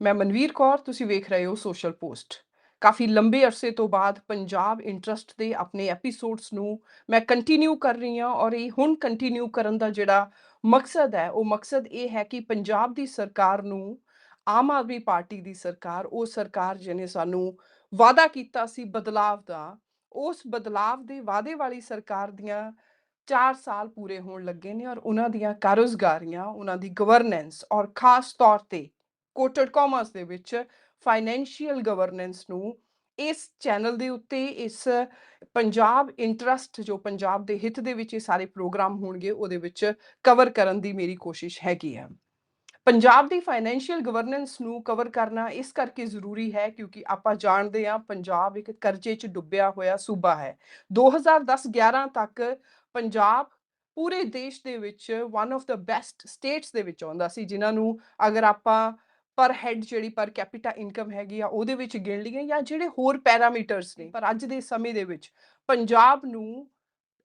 ਮੈਂ ਮਨਵੀਰ ਕੌਰ, ਤੁਸੀਂ ਵੇਖ ਰਹੇ ਹੋ ਸੋਸ਼ਲ ਪੋਸਟ ਕਾਫੀ ਲੰਬੇ ਅਰਸੇ ਤੋਂ ਬਾਅਦ ਪੰਜਾਬ ਇੰਟਰਸਟ ਦੇ ਆਪਣੇ ਐਪੀਸੋਡਸ ਨੂੰ ਮੈਂ ਕੰਟੀਨਿਊ ਕਰ ਰਹੀ ਹਾਂ ਔਰ ਇਹ ਹੁਣ ਕੰਟੀਨਿਊ ਕਰਨ ਦਾ ਜਿਹੜਾ ਮਕਸਦ ਹੈ, ਉਹ ਮਕਸਦ ਇਹ ਹੈ ਕਿ ਪੰਜਾਬ ਦੀ ਸਰਕਾਰ ਨੂੰ, ਆਮ ਆਦਮੀ ਪਾਰਟੀ ਦੀ ਸਰਕਾਰ, ਉਹ ਸਰਕਾਰ ਜਿਹਨੇ ਸਾਨੂੰ ਵਾਅਦਾ ਕੀਤਾ ਸੀ ਬਦਲਾਵ ਦਾ, ਉਸ ਬਦਲਾਵ ਦੇ ਵਾਅਦੇ ਵਾਲੀ ਸਰਕਾਰ ਦੀਆਂ 4 ਸਾਲ ਪੂਰੇ ਹੋਣ ਲੱਗੇ ਨੇ ਔਰ ਉਹਨਾਂ ਦੀਆਂ ਕਾਰਜਗਾਰੀਆਂ, ਉਹਨਾਂ ਦੀ ਗਵਰਨੈਂਸ ਔਰ ਖਾਸ ਤੌਰ ਤੇ ਕੋਟਡ ਕਾਮਰਸ ਦੇ ਵਿੱਚ ਫਾਈਨੈਂਸ਼ੀਅਲ ਗਵਰਨੈਂਸ ਨੂੰ ਇਸ ਚੈਨਲ ਦੇ ਉੱਤੇ ਇਸ ਪੰਜਾਬ ਇੰਟਰਸਟ ਜੋ ਪੰਜਾਬ ਦੇ ਹਿੱਤ ਦੇ ਵਿੱਚ ਇਹ ਸਾਰੇ ਪ੍ਰੋਗਰਾਮ ਹੋਣਗੇ, ਉਹਦੇ ਵਿੱਚ ਕਵਰ ਕਰਨ ਦੀ ਮੇਰੀ ਕੋਸ਼ਿਸ਼ ਹੈਗੀ ਹੈ। ਪੰਜਾਬ ਦੀ ਫਾਈਨੈਂਸ਼ੀਅਲ ਗਵਰਨੈਂਸ ਨੂੰ ਕਵਰ ਕਰਨਾ ਇਸ ਕਰਕੇ ਜ਼ਰੂਰੀ ਹੈ ਕਿਉਂਕਿ ਆਪਾਂ ਜਾਣਦੇ ਹਾਂ ਪੰਜਾਬ ਇੱਕ ਕਰਜ਼ੇ 'ਚ ਡੁੱਬਿਆ ਹੋਇਆ ਸੂਬਾ ਹੈ। 2010-11 ਤੱਕ ਪੰਜਾਬ ਪੂਰੇ ਦੇਸ਼ ਦੇ ਵਿੱਚ ਵਨ ਆਫ ਦਾ ਬੈਸਟ ਸਟੇਟਸ ਦੇ ਵਿੱਚ ਆਉਂਦਾ ਸੀ, ਜਿਨ੍ਹਾਂ ਨੂੰ ਅਗਰ ਆਪਾਂ ਪਰ ਹੈਡ ਜਿਹੜੀ ਪਰ ਕੈਪੀਟਾ ਇਨਕਮ ਹੈਗੀ ਆ ਉਹਦੇ ਵਿੱਚ ਗਿਣ ਲਈਏ ਜਾਂ ਜਿਹੜੇ ਹੋਰ ਪੈਰਾਮੀਟਰਸ ਨੇ ਪਰ ਅੱਜ ਦੇ ਸਮੇਂ ਦੇ ਵਿੱਚ ਪੰਜਾਬ ਨੂੰ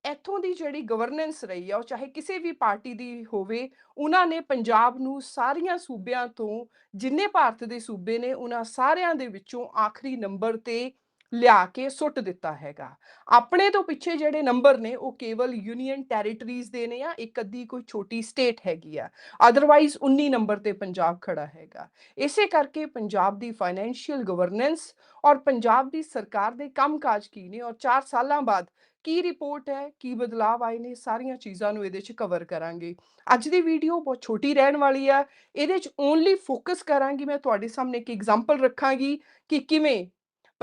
ਇੱਥੋਂ ਦੀ ਜਿਹੜੀ ਗਵਰਨੈਂਸ ਰਹੀ ਆ ਉਹ ਚਾਹੇ ਕਿਸੇ ਵੀ ਪਾਰਟੀ ਦੀ ਹੋਵੇ ਉਹਨਾਂ ਨੇ ਪੰਜਾਬ ਨੂੰ ਸਾਰੀਆਂ ਸੂਬਿਆਂ ਤੋਂ ਜਿੰਨੇ ਭਾਰਤ ਦੇ ਸੂਬੇ ਨੇ ਉਹਨਾਂ ਸਾਰਿਆਂ ਦੇ ਵਿੱਚੋਂ ਆਖਰੀ ਨੰਬਰ ਤੇ ਲਿਆ ਕੇ ਸੁੱਟ ਦਿੱਤਾ ਹੈਗਾ। ਆਪਣੇ ਤੋਂ ਪਿੱਛੇ ਜਿਹੜੇ ਨੰਬਰ ਨੇ, ਉਹ ਕੇਵਲ ਯੂਨੀਅਨ ਟੈਰੀਟਰੀਜ਼ ਦੇ ਨੇ ਆ ਇੱਕ ਅੱਧੀ ਕੋਈ ਛੋਟੀ ਸਟੇਟ ਹੈਗੀ ਆ। ਅਦਰਵਾਈਜ਼ 19 ਨੰਬਰ ਤੇ ਪੰਜਾਬ ਖੜਾ ਹੈਗਾ। ਇਸੇ ਕਰਕੇ ਪੰਜਾਬ ਦੀ ਫਾਈਨੈਂਸ਼ੀਅਲ ਗਵਰਨੈਂਸ ਔਰ ਪੰਜਾਬ ਦੀ ਸਰਕਾਰ ਦੇ ਕੰਮਕਾਜ ਕੀ ਨੇ ਔਰ 4 ਸਾਲਾਂ ਬਾਅਦ ਕੀ ਰਿਪੋਰਟ ਹੈ, ਕੀ ਬਦਲਾਅ ਆਏ ਨੇ, ਸਾਰੀਆਂ ਚੀਜ਼ਾਂ ਨੂੰ ਇਹਦੇ 'ਚ ਕਵਰ ਕਰਾਂਗੇ। ਅੱਜ ਦੀ ਵੀਡੀਓ ਬਹੁਤ ਛੋਟੀ ਰਹਿਣ ਵਾਲੀ ਆ। ਇਹਦੇ 'ਚ ਓਨਲੀ ਫੋਕਸ ਕਰਾਂਗੀ। ਮੈਂ ਤੁਹਾਡੇ ਸਾਹਮਣੇ ਇੱਕ ਐਗਜ਼ਾਮਪਲ ਰੱਖਾਂਗੀ ਕਿ ਕਿਵੇਂ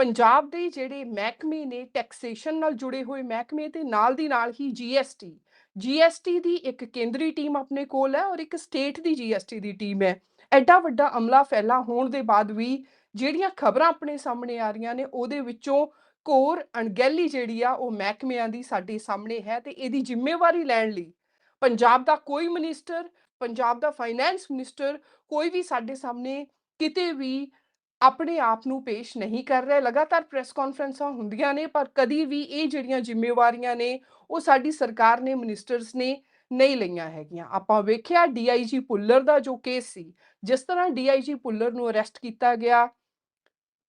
ਪੰਜਾਬ ਦੇ ਜਿਹੜੇ ਮਹਿਕਮੇ ਨੇ ਟੈਕਸੇਸ਼ਨ ਨਾਲ ਜੁੜੇ ਹੋਏ ਮਹਿਕਮੇ ਤੇ ਨਾਲ ਦੀ ਨਾਲ ਹੀ ਜੀਐਸਟੀ ਜੀਐਸਟੀ ਦੀ ਇੱਕ ਕੇਂਦਰੀ ਟੀਮ ਆਪਣੇ ਕੋਲ ਹੈ ਔਰ ਇੱਕ ਸਟੇਟ ਦੀ ਜੀਐਸਟੀ ਦੀ ਟੀਮ ਹੈ। ਐਡਾ ਵੱਡਾ ਅਮਲਾ ਫੈਲਾ ਹੋਣ ਦੇ ਬਾਅਦ ਵੀ ਜਿਹੜੀਆਂ ਖਬਰਾਂ ਆਪਣੇ ਸਾਹਮਣੇ ਆ ਰਹੀਆਂ ਨੇ, ਉਹਦੇ ਵਿੱਚੋਂ ਕੋਰ ਅਣਗਹਿਲੀ ਜਿਹੜੀ ਆ, ਉਹ ਮਹਿਕਮਿਆਂ ਦੀ ਸਾਡੇ ਸਾਹਮਣੇ ਹੈ ਤੇ ਇਹਦੀ ਜ਼ਿੰਮੇਵਾਰੀ ਲੈਣ ਲਈ ਪੰਜਾਬ ਦਾ ਕੋਈ ਮਿਨਿਸਟਰ ਪੰਜਾਬ ਦਾ ਫਾਈਨੈਂਸ ਮਿਨਿਸਟਰ ਕੋਈ ਵੀ ਸਾਡੇ ਸਾਹਮਣੇ ਕਿਤੇ ਵੀ ਆਪਣੇ ਆਪ ਨੂੰ ਪੇਸ਼ ਨਹੀਂ ਕਰ ਰਿਹਾ। ਲਗਾਤਾਰ ਪ੍ਰੈਸ ਕਾਨਫਰੰਸਾਂ ਹੁੰਦੀਆਂ ਨੇ, ਪਰ ਕਦੀ ਵੀ ਇਹ ਜਿਹੜੀਆਂ ਜ਼ਿੰਮੇਵਾਰੀਆਂ ਨੇ, ਉਹ ਸਾਡੀ ਸਰਕਾਰ ਨੇ, ਮਿਨਿਸਟਰਸ ਨੇ ਨਹੀਂ ਲਈਆਂ ਹੈਗੀਆਂ। ਆਪਾਂ ਵੇਖਿਆ ਡੀਆਈਜੀ ਪੁੱਲਰ ਦਾ ਜੋ ਕੇਸ ਸੀ, ਜਿਸ ਤਰ੍ਹਾਂ ਡੀਆਈਜੀ ਪੁੱਲਰ ਨੂੰ ਅਰੈਸਟ ਕੀਤਾ ਗਿਆ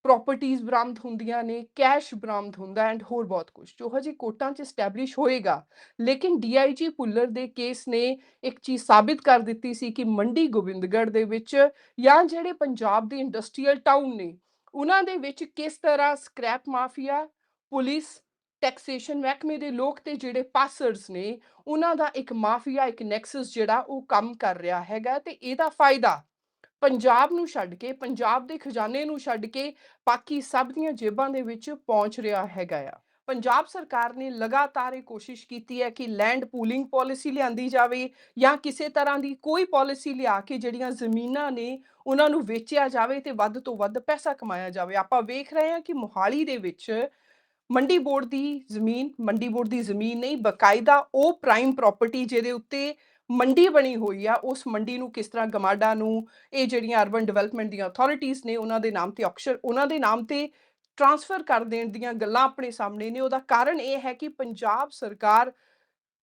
ਪ੍ਰਾਪਰਟੀਆਂ ਬਰਾਮਦ ਹੁੰਦੀਆਂ ਨੇ ਕੈਸ਼ ਬਰਾਮਦ ਹੁੰਦਾ ਐਂਡ ਹੋਰ ਬਹੁਤ ਕੁਝ ਜੋ ਹਜੇ ਕੋਰਟਾਂ 'ਚ ਸਟੈਬਲਿਸ਼ ਹੋਏਗਾ। ਲੇਕਿਨ ਡੀਆਈਜੀ ਪੁੱਲਰ ਦੇ ਕੇਸ ਨੇ ਇੱਕ ਚੀਜ਼ ਸਾਬਿਤ ਕਰ ਦਿੱਤੀ ਸੀ ਕਿ ਮੰਡੀ ਗੋਬਿੰਦਗੜ੍ਹ ਦੇ ਵਿੱਚ ਜਾਂ ਜਿਹੜੇ ਪੰਜਾਬ ਦੇ ਇੰਡਸਟਰੀਅਲ ਟਾਊਨ ਨੇ, ਉਹਨਾਂ ਦੇ ਵਿੱਚ ਕਿਸ ਤਰ੍ਹਾਂ ਸਕ੍ਰੈਪ ਮਾਫੀਆ ਪੁਲਿਸ ਟੈਕਸੇਸ਼ਨ ਮਹਿਕਮੇ ਦੇ ਲੋਕ ਤੇ ਜਿਹੜੇ ਪਾਸਰਸ ਨੇ, ਉਹਨਾਂ ਦਾ ਇੱਕ ਮਾਫੀਆ ਇੱਕ ਨੈਕਸਸ ਜਿਹੜਾ ਉਹ ਕੰਮ ਕਰ ਰਿਹਾ ਹੈਗਾ ਤੇ ਇਹਦਾ ਫਾਇਦਾ ਪੰਜਾਬ ਨੂੰ ਛੱਡ ਕੇ, ਪੰਜਾਬ ਦੇ ਖਜ਼ਾਨੇ ਨੂੰ ਛੱਡ ਕੇ ਬਾਕੀ ਸਭ ਦੀਆਂ ਜੇਬਾਂ ਦੇ ਵਿੱਚ ਪਹੁੰਚ ਰਿਹਾ ਹੈਗਾ ਆ। ਪੰਜਾਬ ਸਰਕਾਰ ਨੇ ਲਗਾਤਾਰ ਇਹ ਕੋਸ਼ਿਸ਼ ਕੀਤੀ ਹੈ ਕਿ ਲੈਂਡ ਪੂਲਿੰਗ ਪਾਲਿਸੀ ਲਿਆਂਦੀ ਜਾਵੇ ਜਾਂ ਕਿਸੇ ਤਰ੍ਹਾਂ ਦੀ ਕੋਈ ਪਾਲਿਸੀ ਲਿਆ ਕੇ ਜਿਹੜੀਆਂ ਜ਼ਮੀਨਾਂ ਨੇ ਉਹਨਾਂ ਨੂੰ ਵੇਚਿਆ ਜਾਵੇ ਤੇ ਵੱਧ ਤੋਂ ਵੱਧ ਪੈਸਾ ਕਮਾਇਆ ਜਾਵੇ। ਆਪਾਂ ਵੇਖ ਰਹੇ ਹਾਂ ਕਿ ਮੋਹਾਲੀ ਦੇ ਵਿੱਚ ਮੰਡੀ ਬੋਰਡ ਦੀ ਜ਼ਮੀਨ, ਮੰਡੀ ਬੋਰਡ ਦੀ ਜ਼ਮੀਨ ਨਹੀਂ, ਬਕਾਇਦਾ ਉਹ ਪ੍ਰਾਈਮ ਪ੍ਰਾਪਰਟੀ ਜਿਹਦੇ ਉੱਤੇ ਮੰਡੀ ਬਣੀ ਹੋਈ ਆ, ਉਸ ਮੰਡੀ ਨੂੰ ਕਿਸ ਤਰ੍ਹਾਂ ਗਮਾਡਾ ਨੂੰ, ਇਹ ਜਿਹੜੀਆਂ ਅਰਬਨ ਡਿਵੈਲਪਮੈਂਟ ਦੀਆਂ ਅਥਾਰਟੀਆਂ ਨੇ ਉਹਨਾਂ ਦੇ ਨਾਮ ਤੇ ਆਕਸ਼ਨ ਉਹਨਾਂ ਦੇ ਨਾਮ ਤੇ ਟ੍ਰਾਂਸਫਰ ਕਰ ਦੇਣ ਦੀਆਂ ਗੱਲਾਂ ਆਪਣੇ ਸਾਹਮਣੇ ਨੇ, ਉਹਦਾ ਕਾਰਨ ਇਹ ਹੈ ਕਿ ਪੰਜਾਬ ਸਰਕਾਰ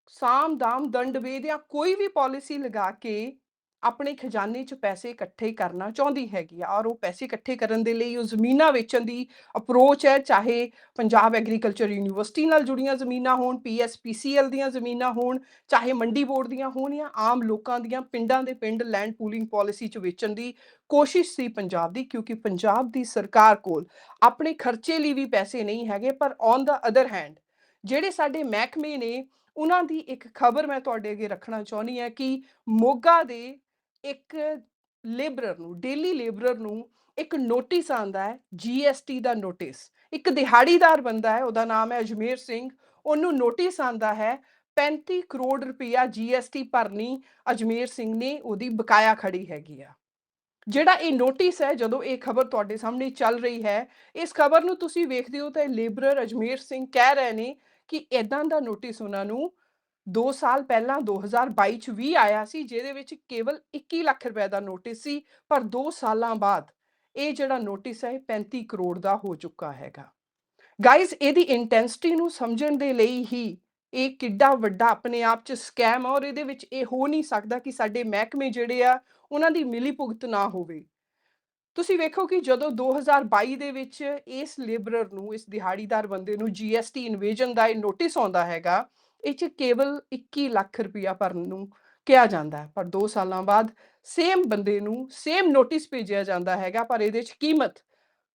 ਸਾਮ ਦਾਮ ਦੰਡ ਵੇਦ ਜਾਂ ਕੋਈ ਵੀ ਪਾਲਿਸੀ ਲਗਾ ਕੇ ਆਪਣੇ ਖਜ਼ਾਨੇ 'ਚ ਪੈਸੇ ਇਕੱਠੇ ਕਰਨਾ ਚਾਹੁੰਦੀ ਹੈਗੀ ਆ ਔਰ ਉਹ ਪੈਸੇ ਇਕੱਠੇ ਕਰਨ ਦੇ ਲਈ ਉਹ ਜ਼ਮੀਨਾਂ ਵੇਚਣ ਦੀ ਅਪਰੋਚ ਹੈ, ਚਾਹੇ ਪੰਜਾਬ ਐਗਰੀਕਲਚਰ ਯੂਨੀਵਰਸਿਟੀ ਨਾਲ ਜੁੜੀਆਂ ਜ਼ਮੀਨਾਂ ਹੋਣ ਪੀਐਸਪੀਸੀਐਲ ਦੀਆਂ ਜ਼ਮੀਨਾਂ ਹੋਣ, ਚਾਹੇ ਮੰਡੀ ਬੋਰਡ ਦੀਆਂ ਹੋਣ ਜਾਂ ਆਮ ਲੋਕਾਂ ਦੀਆਂ ਪਿੰਡਾਂ ਦੇ ਪਿੰਡ ਲੈਂਡ ਪੂਲਿੰਗ ਪਾਲਿਸੀ 'ਚ ਵੇਚਣ ਦੀ ਕੋਸ਼ਿਸ਼ ਸੀ ਪੰਜਾਬ ਦੀ, ਕਿਉਂਕਿ ਪੰਜਾਬ ਦੀ ਸਰਕਾਰ ਕੋਲ ਆਪਣੇ ਖਰਚੇ ਲਈ ਵੀ ਪੈਸੇ ਨਹੀਂ ਹੈਗੇ, ਪਰ ਔਨ ਦਾ ਅਦਰ ਹੈਂਡ ਜਿਹੜੇ ਸਾਡੇ ਮਹਿਕਮੇ ਨੇ, ਉਹਨਾਂ ਦੀ ਇੱਕ ਖਬਰ ਮੈਂ ਤੁਹਾਡੇ ਅੱਗੇ ਰੱਖਣਾ ਚਾਹੁੰਦੀ ਹਾਂ ਕਿ ਮੋਗਾ ਦੇ ਇੱਕ ਲੇਬਰਰ ਨੂੰ ਡੇਲੀ ਲੇਬਰਰ ਨੂੰ ਇੱਕ ਨੋਟਿਸ ਆਂਦਾ ਹੈ ਜੀਐਸਟੀ ਦਾ ਨੋਟਿਸ ਇੱਕ ਦਿਹਾੜੀਦਾਰ ਬੰਦਾ ਹੈ, ਉਹਦਾ ਨਾਮ ਹੈ ਅਜਮੇਰ ਸਿੰਘ। ਉਹਨੂੰ ਨੋਟਿਸ ਆਂਦਾ ਹੈ 35 ਕਰੋੜ ਰੁਪਇਆ ਜੀਐਸਟੀ ਭਰਨੀ ਅਜਮੇਰ ਸਿੰਘ ਨੇ, ਉਹਦੀ ਬਕਾਇਆ ਖੜੀ ਹੈਗੀ ਆ। ਜਿਹੜਾ ਇਹ ਨੋਟਿਸ ਹੈ, ਜਦੋਂ ਇਹ ਖਬਰ ਤੁਹਾਡੇ ਸਾਹਮਣੇ ਚੱਲ ਰਹੀ ਹੈ, ਇਸ ਖਬਰ ਨੂੰ ਤੁਸੀਂ ਵੇਖਦੇ ਹੋ ਤਾਂ ਲੇਬਰਰ ਅਜਮੇਰ ਸਿੰਘ ਕਹਿ ਰਹੇ ਨੇ ਕਿ ਇਦਾਂ ਦਾ ਨੋਟਿਸ ਉਹਨਾਂ ਨੂੰ 2 ਸਾਲ ਪਹਿਲਾਂ 2022 ਚ ਵੀ ਆਇਆ ਸੀ, ਜਿਹਦੇ ਵਿੱਚ ਕੇਵਲ 21 ਲੱਖ ਰੁਪਏ ਦਾ ਨੋਟਿਸ ਸੀ, ਪਰ 2 ਸਾਲਾਂ ਬਾਅਦ ਇਹ ਜਿਹੜਾ ਨੋਟਿਸ ਹੈ 35 ਕਰੋੜ ਦਾ ਹੋ ਚੁੱਕਾ ਹੈਗਾ। ਗਾਇਜ਼ ਇਹਦੀ ਇੰਟੈਂਸਿਟੀ ਨੂੰ ਸਮਝਣ ਦੇ ਲਈ ਹੀ ਇਹ ਕਿੱਡਾ ਵੱਡਾ ਆਪਣੇ ਆਪ ਚ ਸਕੈਮ ਆ, ਔਰ ਇਹਦੇ ਵਿੱਚ ਇਹ ਹੋ ਨਹੀਂ ਸਕਦਾ ਕਿ ਸਾਡੇ ਮਹਿਕਮੇ ਜਿਹੜੇ ਆ, ਉਹਨਾਂ ਦੀ ਮਿਲੀ ਭੁਗਤ ਨਾ ਹੋਵੇ। ਤੁਸੀਂ ਵੇਖੋ ਕਿ ਜਦੋਂ 2022 ਦੇ ਵਿੱਚ ਇਸ ਲੇਬਰਰ ਨੂੰ, ਇਸ ਦਿਹਾੜੀਦਾਰ ਬੰਦੇ ਨੂੰ ਜੀਐਸਟੀ ਇਨਵੇਜਨ ਦਾ ਇਹ ਨੋਟਿਸ ਆਉਂਦਾ ਹੈਗਾ ਇਹ 'ਚ ਕੇਵਲ 21 ਲੱਖ ਰੁਪਇਆ ਭਰਨ ਨੂੰ ਕਿਹਾ ਜਾਂਦਾ ਹੈ, ਪਰ 2 ਸਾਲਾਂ ਬਾਅਦ ਸੇਮ ਬੰਦੇ ਨੂੰ ਸੇਮ ਨੋਟਿਸ ਭੇਜਿਆ ਜਾਂਦਾ ਹੈਗਾ, ਪਰ ਇਹਦੇ 'ਚ ਕੀਮਤ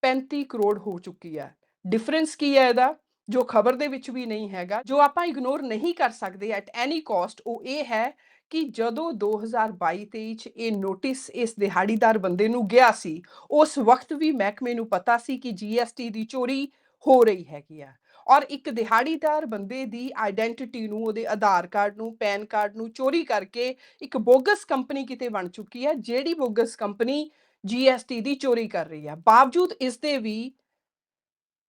35 ਕਰੋੜ ਹੋ ਚੁੱਕੀ ਹੈ। ਡਿਫਰੈਂਸ ਕੀ ਹੈ ਇਹਦਾ? ਜੋ ਖਬਰ ਦੇ ਵਿੱਚ ਵੀ ਨਹੀਂ ਹੈਗਾ, ਜੋ ਆਪਾਂ ਇਗਨੋਰ ਨਹੀਂ ਕਰ ਸਕਦੇ ਐਟ ਐਨੀ ਕਾਸਟ ਉਹ ਇਹ ਹੈ ਕਿ ਜਦੋਂ 2022-23 ਚ ਇਹ ਨੋਟਿਸ ਇਸ ਦਿਹਾੜੀਦਾਰ ਬੰਦੇ ਨੂੰ ਗਿਆ ਸੀ, ਉਸ ਵਕਤ ਵੀ ਮਹਿਕਮੇ ਨੂੰ ਪਤਾ ਸੀ ਕਿ ਜੀਐਸਟੀ ਦੀ ਚੋਰੀ ਹੋ ਰਹੀ ਹੈਗੀ ਆ। ਔਰ ਇੱਕ ਦਿਹਾੜੀਦਾਰ ਬੰਦੇ ਦੀ ਆਇਡੈਂਟੀਟੀ ਨੂੰ, ਉਹਦੇ ਆਧਾਰ ਕਾਰਡ ਨੂੰ, ਪੈਨ ਕਾਰਡ ਨੂੰ ਚੋਰੀ ਕਰਕੇ ਇੱਕ ਬੋਗਸ ਕੰਪਨੀ ਕਿਤੇ ਬਣ ਚੁੱਕੀ ਹੈ, ਜਿਹੜੀ ਬੋਗਸ ਕੰਪਨੀ ਜੀਐਸਟੀ ਦੀ ਚੋਰੀ ਕਰ ਰਹੀ ਹੈ। ਬਾਵਜੂਦ ਇਸ ਦੇ ਵੀ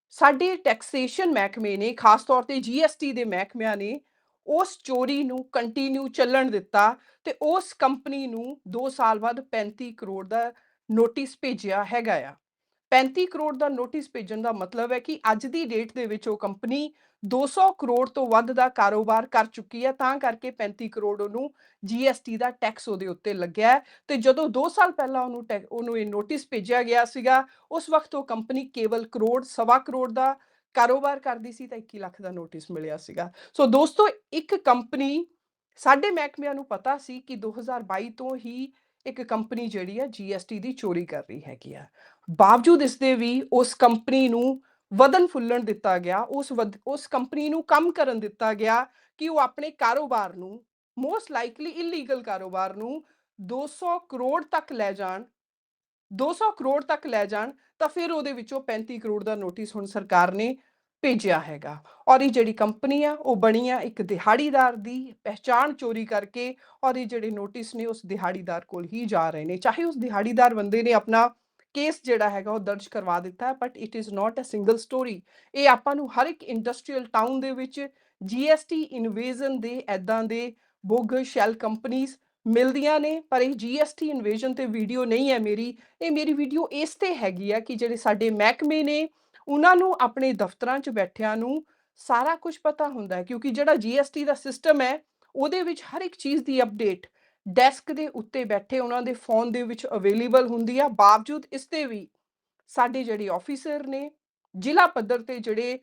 ਸਾਡੇ ਟੈਕਸੇਸ਼ਨ ਮਹਿਕਮੇ ਨੇ, ਖਾਸ ਤੌਰ ਤੇ ਜੀਐਸਟੀ ਦੇ ਮਹਿਕਮਿਆਂ ਨੇ, ਉਸ ਚੋਰੀ ਨੂੰ ਕੰਟੀਨਿਊ ਚੱਲਣ ਦਿੱਤਾ ਤੇ ਉਸ ਕੰਪਨੀ ਨੂੰ 2 ਸਾਲ ਬਾਅਦ 35 ਕਰੋੜ ਦਾ ਨੋਟਿਸ ਭੇਜਿਆ ਹੈਗਾ ਆ। 35 ਕਰੋੜ ਦਾ ਨੋਟਿਸ ਭੇਜਣ ਦਾ ਮਤਲਬ ਹੈ ਕਿ ਅੱਜ ਦੀ ਡੇਟ ਦੇ ਵਿੱਚ ਉਹ ਕੰਪਨੀ 200 ਕਰੋੜ ਤੋਂ ਵੱਧ ਦਾ ਕਾਰੋਬਾਰ ਕਰ ਚੁੱਕੀ ਹੈ, ਤਾਂ ਕਰਕੇ 35 ਕਰੋੜ ਉਹਨੂੰ ਜੀਐਸਟੀ ਦਾ ਟੈਕਸ ਉਹਦੇ ਉੱਤੇ ਲੱਗਿਆ ਹੈ। ਤੇ ਜਦੋਂ 2 ਸਾਲ ਪਹਿਲਾਂ ਉਹਨੂੰ ਟੈ- ਉਹਨੂੰ ਇਹ ਨੋਟਿਸ ਭੇਜਿਆ ਗਿਆ ਸੀਗਾ, ਉਸ ਵਕਤ ਉਹ ਕੰਪਨੀ ਕੇਵਲ ਕਰੋੜ, ਸਵਾ ਕਰੋੜ ਦਾ ਕਾਰੋਬਾਰ ਕਰਦੀ ਸੀ ਤਾਂ 21 ਲੱਖ ਦਾ ਨੋਟਿਸ ਮਿਲਿਆ ਸੀਗਾ। ਸੋ ਦੋਸਤੋ, ਇੱਕ ਕੰਪਨੀ ਸਾਡੇ ਮਹਿਕਮਿਆਂ ਨੂੰ ਪਤਾ ਸੀ ਕਿ 2022 ਤੋਂ ਹੀ ਇੱਕ ਕੰਪਨੀ ਜਿਹੜੀ ਹੈ ਜੀਐਸਟੀ ਦੀ ਚੋਰੀ ਕਰ ਰਹੀ ਹੈਗੀ ਆ। ਬਾਵਜੂਦ ਇਸ ਦੇ ਵੀ ਉਸ ਕੰਪਨੀ ਨੂੰ ਵਧਨ ਫੁੱਲਣ ਦਿੱਤਾ ਗਿਆ, ਉਸ ਉਸ ਕੰਪਨੀ ਨੂੰ ਕੰਮ ਕਰਨ ਦਿੱਤਾ ਗਿਆ ਕਿ ਉਹ ਆਪਣੇ ਕਾਰੋਬਾਰ ਨੂੰ ਮੋਸਟ ਲਾਈਕਲੀ ਇਲੀਗਲ ਕਾਰੋਬਾਰ ਨੂੰ 200 ਕਰੋੜ ਤੱਕ ਲੈ ਜਾਣ 200 ਕਰੋੜ ਤੱਕ ਲੈ ਜਾਣ, ਤਾਂ ਫਿਰ ਉਹਦੇ ਵਿੱਚੋਂ 35 ਕਰੋੜ ਦਾ ਨੋਟਿਸ ਹੁਣ ਸਰਕਾਰ ਨੇ ਭੇਜਿਆ ਹੈਗਾ। ਔਰ ਇਹ ਜਿਹੜੀ ਕੰਪਨੀ ਆ, ਉਹ ਬਣੀ ਆ ਇੱਕ ਦਿਹਾੜੀਦਾਰ ਦੀ ਪਹਿਚਾਣ ਚੋਰੀ ਕਰਕੇ, ਔਰ ਇਹ ਜਿਹੜੇ ਨੋਟਿਸ ਨੇ ਉਸ ਦਿਹਾੜੀਦਾਰ ਕੋਲ ਹੀ ਜਾ ਰਹੇ ਨੇ। ਚਾਹੇ ਉਸ ਦਿਹਾੜੀਦਾਰ ਬੰਦੇ ਨੇ ਆਪਣਾ ਕੇਸ ਜਿਹੜਾ ਹੈਗਾ, ਉਹ ਦਰਜ ਕਰਵਾ ਦਿੱਤਾ but it is not a single story ਇਹ ਆਪਾਂ ਨੂੰ ਹਰ ਇੱਕ ਇੰਡਸਟਰੀਅਲ ਟਾਊਨ ਦੇ ਵਿੱਚ ਜੀਐਸਟੀ ਇਨਵੇਜ਼ਨ ਦੇ ਐਦਾਂ ਦੇ ਬੋਗ ਸ਼ੈਲ ਕੰਪਨੀਆਂ ਮਿਲਦੀਆਂ ਨੇ, ਪਰ ਇਹ ਜੀਐਸਟੀ ਇਨਵੇਜ਼ਨ ਤੇ ਵੀਡੀਓ ਨਹੀਂ ਹੈ ਮੇਰੀ। ਇਹ ਮੇਰੀ ਵੀਡੀਓ ਇਸ ਤੇ ਹੈਗੀ ਆ ਕਿ ਜਿਹੜੇ ਸਾਡੇ ਮਹਿਕਮੇ ਨੇ ਉਹਨਾਂ ਨੂੰ ਆਪਣੇ ਦਫ਼ਤਰਾਂ 'ਚ ਬੈਠਿਆਂ ਨੂੰ ਸਾਰਾ ਕੁਝ ਪਤਾ ਹੁੰਦਾ ਹੈ, ਕਿਉਂਕਿ ਜਿਹੜਾ ਜੀਐਸਟੀ ਦਾ ਸਿਸਟਮ ਹੈ, ਉਹਦੇ ਵਿੱਚ ਹਰ ਇੱਕ ਚੀਜ਼ ਦੀ ਅਪਡੇਟ ਡੈਸਕ ਦੇ ਉੱਤੇ ਬੈਠੇ ਉਹਨਾਂ ਦੇ ਫੋਨ ਦੇ ਵਿੱਚ ਅਵੇਲੇਬਲ ਹੁੰਦੀ ਆ, ਬਾਵਜੂਦ ਇਸ ਤੇ ਵੀ ਸਾਡੇ ਜਿਹੜੇ ਆਫੀਸਰ ਨੇ, ਜ਼ਿਲ੍ਹਾ ਪੱਧਰ ਤੇ ਜਿਹੜੇ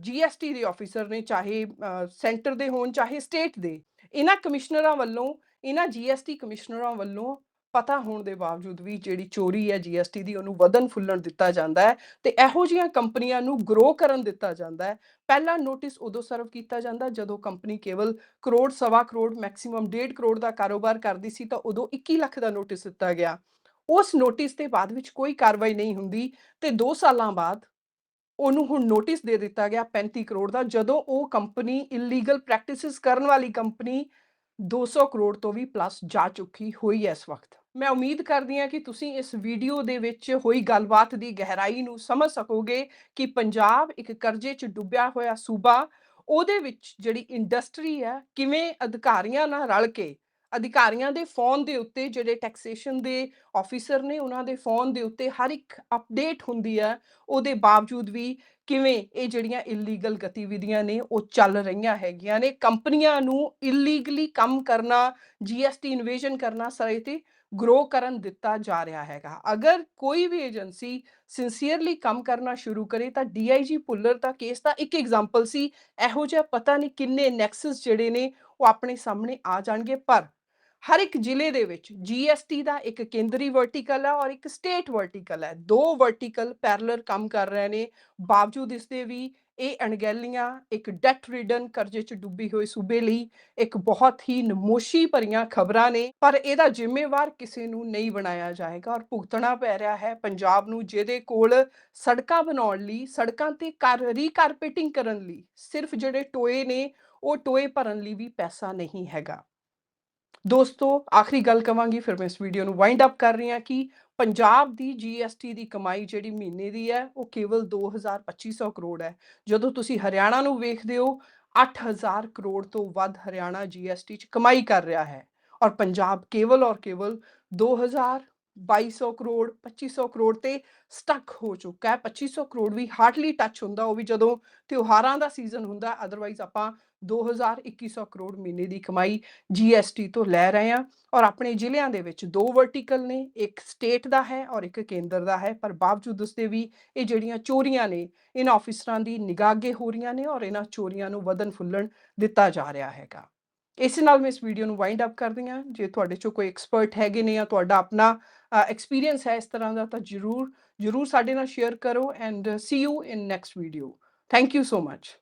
ਜੀਐਸਟੀ ਦੇ ਆਫੀਸਰ ਨੇ, ਚਾਹੇ ਸੈਂਟਰ ਦੇ ਹੋਣ, ਚਾਹੇ ਸਟੇਟ ਦੇ, ਇਹਨਾਂ ਕਮਿਸ਼ਨਰਾਂ ਵੱਲੋਂ, ਇਹਨਾਂ ਜੀਐਸਟੀ ਕਮਿਸ਼ਨਰਾਂ ਵੱਲੋਂ ਪਤਾ ਹੋਣ ਦੇ ਬਾਵਜੂਦ ਵੀ ਜਿਹੜੀ ਚੋਰੀ ਹੈ ਜੀਐਸਟੀ ਦੀ, ਉਹਨੂੰ ਵਧਨ ਫੁੱਲਣ ਦਿੱਤਾ ਜਾਂਦਾ ਹੈ ਤੇ ਇਹੋ ਜਿਹੀਆਂ ਕੰਪਨੀਆਂ ਨੂੰ ਗਰੋ ਕਰਨ ਦਿੱਤਾ ਜਾਂਦਾ ਹੈ। ਪਹਿਲਾ ਨੋਟਿਸ ਉਦੋਂ ਸਰਵ ਕੀਤਾ ਜਾਂਦਾ ਜਦੋਂ ਕੰਪਨੀ ਕੇਵਲ ਕਰੋੜ, ਸਵਾ ਕਰੋੜ ਮੈਕਸਿਮਮ 1.5 ਕਰੋੜ ਦਾ ਕਾਰੋਬਾਰ ਕਰਦੀ ਸੀ ਤਾਂ ਉਦੋਂ 21 ਲੱਖ ਦਾ ਨੋਟਿਸ ਦਿੱਤਾ ਗਿਆ। ਉਸ ਨੋਟਿਸ ਦੇ ਬਾਅਦ ਵਿੱਚ ਕੋਈ ਕਾਰਵਾਈ ਨਹੀਂ ਹੁੰਦੀ ਤੇ 2 ਸਾਲਾਂ ਬਾਅਦ ਉਹਨੂੰ ਹੁਣ ਨੋਟਿਸ ਦੇ ਦਿੱਤਾ ਗਿਆ 35 ਕਰੋੜ ਦਾ, ਜਦੋਂ ਉਹ ਕੰਪਨੀ ਇਲੀਗਲ ਪ੍ਰੈਕਟਿਸਿਸ ਕਰਨ ਵਾਲੀ ਕੰਪਨੀ 200 ਕਰੋੜ ਤੋਂ ਵੀ ਪਲੱਸ ਜਾ ਚੁੱਕੀ ਹੋਈ ਹੈ ਇਸ ਵਕਤ। ਮੈਂ ਉਮੀਦ ਕਰਦੀ ਹਾਂ ਕਿ ਤੁਸੀਂ ਇਸ ਵੀਡੀਓ ਦੇ ਵਿੱਚ ਹੋਈ ਗੱਲਬਾਤ ਦੀ ਗਹਿਰਾਈ ਨੂੰ ਸਮਝ ਸਕੋਗੇ ਕਿ ਪੰਜਾਬ ਇੱਕ ਕਰਜ਼ੇ 'ਚ ਡੁੱਬਿਆ ਹੋਇਆ ਸੂਬਾ, ਉਹਦੇ ਵਿੱਚ ਜਿਹੜੀ ਇੰਡਸਟਰੀ ਹੈ, ਕਿਵੇਂ ਅਧਿਕਾਰੀਆਂ ਨਾਲ ਰਲ ਕੇ, ਅਧਿਕਾਰੀਆਂ ਦੇ ਫੋਨ ਦੇ ਉੱਤੇ ਜਿਹੜੇ ਟੈਕਸੇਸ਼ਨ ਦੇ ਆਫੀਸਰ ਨੇ ਉਹਨਾਂ ਦੇ ਫੋਨ ਦੇ ਉੱਤੇ ਹਰ ਇੱਕ ਅਪਡੇਟ ਹੁੰਦੀ ਹੈ, ਉਹਦੇ ਬਾਵਜੂਦ ਵੀ ਕਿਵੇਂ ਇਹ ਜਿਹੜੀਆਂ ਇਲੀਗਲ ਗਤੀਵਿਧੀਆਂ ਨੇ, ਉਹ ਚੱਲ ਰਹੀਆਂ ਹੈਗੀਆਂ ਨੇ, ਕੰਪਨੀਆਂ ਨੂੰ ਇਲੀਗਲੀ ਕੰਮ ਕਰਨਾ ਜੀਐਸਟੀ ਇਨਵੇਜਨ ਕਰਨਾ ਸਾਰੇ ਤੇ ਗਰੋ ਕਰਨ ਦਿੱਤਾ ਜਾ ਰਿਹਾ ਹੈਗਾ। ਅਗਰ ਕੋਈ ਵੀ ਏਜੰਸੀ ਸਿੰਸੀਅਰਲੀ ਕੰਮ ਕਰਨਾ ਸ਼ੁਰੂ ਕਰੇ ਤਾਂ ਡੀਆਈਜੀ ਪੁੱਲਰ ਦਾ ਕੇਸ ਦਾ ਇੱਕ ਐਗਜ਼ਾਮਪਲ ਸੀ। ਇਹੋ ਜਿਹਾ ਪਤਾ ਨਹੀਂ ਕਿੰਨੇ ਨੈਕਸਸ ਜਿਹੜੇ ਨੇ ਉਹ ਆਪਣੇ ਸਾਹਮਣੇ ਆ ਜਾਣਗੇ, ਪਰ ਹਰ ਇੱਕ ਜ਼ਿਲ੍ਹੇ ਦੇ ਵਿੱਚ ਜੀਐਸਟੀ ਦਾ ਇੱਕ ਕੇਂਦਰੀ ਵਰਟੀਕਲ ਹੈ ਔਰ ਇੱਕ ਸਟੇਟ ਵਰਟੀਕਲ ਹੈ ਦੋ ਵਰਟੀਕਲ ਪੈਰਲਲ ਕੰਮ ਕਰ ਰਹੇ ਨੇ। ਬਾਵਜੂਦ ਇਸ ਦੇ ਵੀ ਇਹ ਅਣਗਹਿਲੀਆਂ, ਇੱਕ ਡੈਟ ਰਿਡਨ ਕਰਜ਼ੇ 'ਚ ਡੁੱਬੀ ਹੋਈ ਸੂਬੇ ਲਈ ਇੱਕ ਬਹੁਤ ਹੀ ਨਮੋਸ਼ੀ ਭਰੀਆਂ ਖਬਰਾਂ ਨੇ, ਪਰ ਇਹਦਾ ਜ਼ਿੰਮੇਵਾਰ ਕਿਸੇ ਨੂੰ ਨਹੀਂ ਬਣਾਇਆ ਜਾਏਗਾ ਔਰ ਭੁਗਤਣਾ ਪੈ ਰਿਹਾ ਹੈ ਪੰਜਾਬ ਨੂੰ ਜਿਹਦੇ ਕੋਲ ਸੜਕਾਂ ਬਣਾਉਣ ਲਈ, ਸੜਕਾਂ ਤੇ ਕਾਰ ਰੀਕਾਰਪੇਟਿੰਗ ਕਰਨ ਲਈ, ਸਿਰਫ ਜਿਹੜੇ ਟੋਏ ਨੇ, ਉਹ ਟੋਏ ਭਰਨ ਲਈ ਵੀ ਪੈਸਾ ਨਹੀਂ ਹੈਗਾ। ਦੋਸਤੋ, ਆਖਰੀ ਗੱਲ ਕਵਾਂਗੀ, ਫਿਰ ਮੈਂ ਇਸ ਵੀਡੀਓ ਨੂੰ ਵਾਈਂਡ ਅਪ ਕਰ ਰਹੀ ਹਾਂ ਕਿ ਪੰਜਾਬ ਦੀ ਜੀਐਸਟੀ ਦੀ ਕਮਾਈ ਜਿਹੜੀ ਮਹੀਨੇ ਦੀ ਹੈ, ਉਹ ਕੇਵਲ 2250 ਕਰੋੜ ਹੈ। ਜਦੋਂ ਤੁਸੀਂ ਹਰਿਆਣਾ ਨੂੰ ਵੇਖਦੇ ਹੋ 8000 ਕਰੋੜ ਤੋਂ ਵੱਧ ਹਰਿਆਣਾ ਜੀਐਸਟੀ ਚ ਕਮਾਈ ਕਰ ਰਿਹਾ ਹੈ। ਔਰ ਪੰਜਾਬ ਕੇਵਲ ਔਰ ਕੇਵਲ 2000 2200 ਕਰੋੜ 2500 ਕਰੋੜ ਤੇ ਸਟਕ ਹੋ ਚੁੱਕਾ ਹੈ। 2500 ਕਰੋੜ ਵੀ ਹਾਰਡਲੀ ਟੱਚ ਹੁੰਦਾ, ਉਹ ਵੀ ਜਦੋਂ ਤਿਉਹਾਰਾਂ ਦਾ ਸੀਜ਼ਨ ਹੁੰਦਾ ਅਦਰਵਾਈਜ਼ ਆਪਾਂ 2100 ਕਰੋੜ ਮਹੀਨੇ ਦੀ ਕਮਾਈ GST ਤੋਂ ਲੈ ਰਹੇ ਹਾਂ ਔਰ ਆਪਣੇ ਜ਼ਿਲ੍ਹਿਆਂ ਦੇ ਵਿੱਚ ਦੋ ਵਰਟੀਕਲ ਨੇ, ਇੱਕ ਸਟੇਟ ਦਾ ਹੈ ਔਰ ਇੱਕ ਕੇਂਦਰ ਦਾ ਹੈ, ਪਰ ਬਾਵਜੂਦ ਉਸਦੇ ਵੀ ਇਹ ਜਿਹੜੀਆਂ ਚੋਰੀਆਂ ਨੇ ਇਹਨਾਂ ਆਫਿਸਰਾਂ ਦੀ ਨਿਗਾਹਗੇ ਹੋ ਰਹੀਆਂ ਨੇ ਔਰ ਇਹਨਾਂ ਚੋਰੀਆਂ ਨੂੰ ਵਧਨ ਫੁੱਲਣ ਦਿੱਤਾ ਜਾ ਰਿਹਾ ਹੈਗਾ। ਇਸ ਨਾਲ ਮੈਂ ਇਸ ਵੀਡੀਓ ਨੂੰ ਵਾਈਂਡ ਅਪ ਕਰਦੀ ਹਾਂ। ਜੇ ਤੁਹਾਡੇ ਚੋਂ ਕੋਈ ਐਕਸਪਰਟ ਹੈਗੇ ਨੇ ਜਾਂ ਤੁਹਾਡਾ ਆਪਣਾ ਐਕਸਪੀਰੀਅੰਸ ਹੈ ਇਸ ਤਰ੍ਹਾਂ ਦਾ ਤਾਂ ਜਰੂਰ ਜਰੂਰ ਸਾਡੇ ਨਾਲ ਸ਼ੇਅਰ ਕਰੋ and see you in next video thank you so much